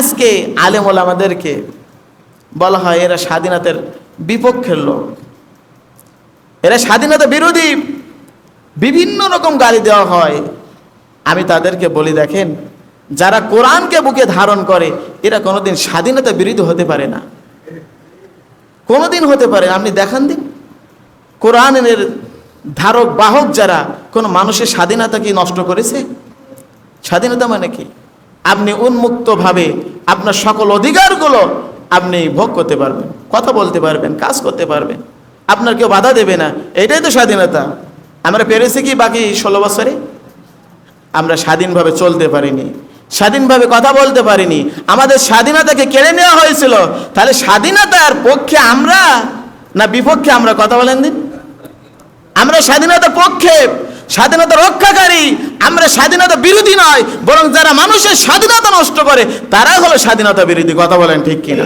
আজকে আলেমল আমাদেরকে বলা হয় এরা স্বাধীনতার বিপক্ষের লোক। এরা স্বাধীনতা বিরোধী বিভিন্ন রকম গালি দেওয়া হয়। আমি তাদেরকে বলি, দেখেন, যারা কোরআনকে বুকে ধারণ করে, এরা কোনোদিন স্বাধীনতা বিরোধী হতে পারে না। কোনোদিন হতে পারে আপনি দেখান দিন। কোরআনের ধারক, বাহক যারা, কোনো মানুষের স্বাধীনতা কি নষ্ট করেছে? স্বাধীনতা মানে কি? আপনি উন্মুক্তভাবে আপনার সকল অধিকারগুলো আপনি ভোগ করতে পারবেন, কথা বলতে পারবেন, কাজ করতে পারবেন। আপনার কেউ বাধা দেবে না, এটাই তো স্বাধীনতা। আমরা পেরেছি কি বাকি ষোলো বছরে? আমরা স্বাধীনভাবে চলতে পারিনি, স্বাধীনভাবে কথা বলতে পারিনি। আমাদের স্বাধীনতাকে কেড়ে নেওয়া হয়েছিল, তাহলে স্বাধীনতার পক্ষে আমরা না বিপক্ষে আমরা কথা বলেন দিন? আমরা স্বাধীনতার পক্ষে, স্বাধীনতা রক্ষাকারী। আমরা স্বাধীনতা বিরোধী নয়, বরং যারা মানুষের স্বাধীনতা নষ্ট করে তারা হলো স্বাধীনতা বিরোধী। কথা বলেন ঠিক কিনা?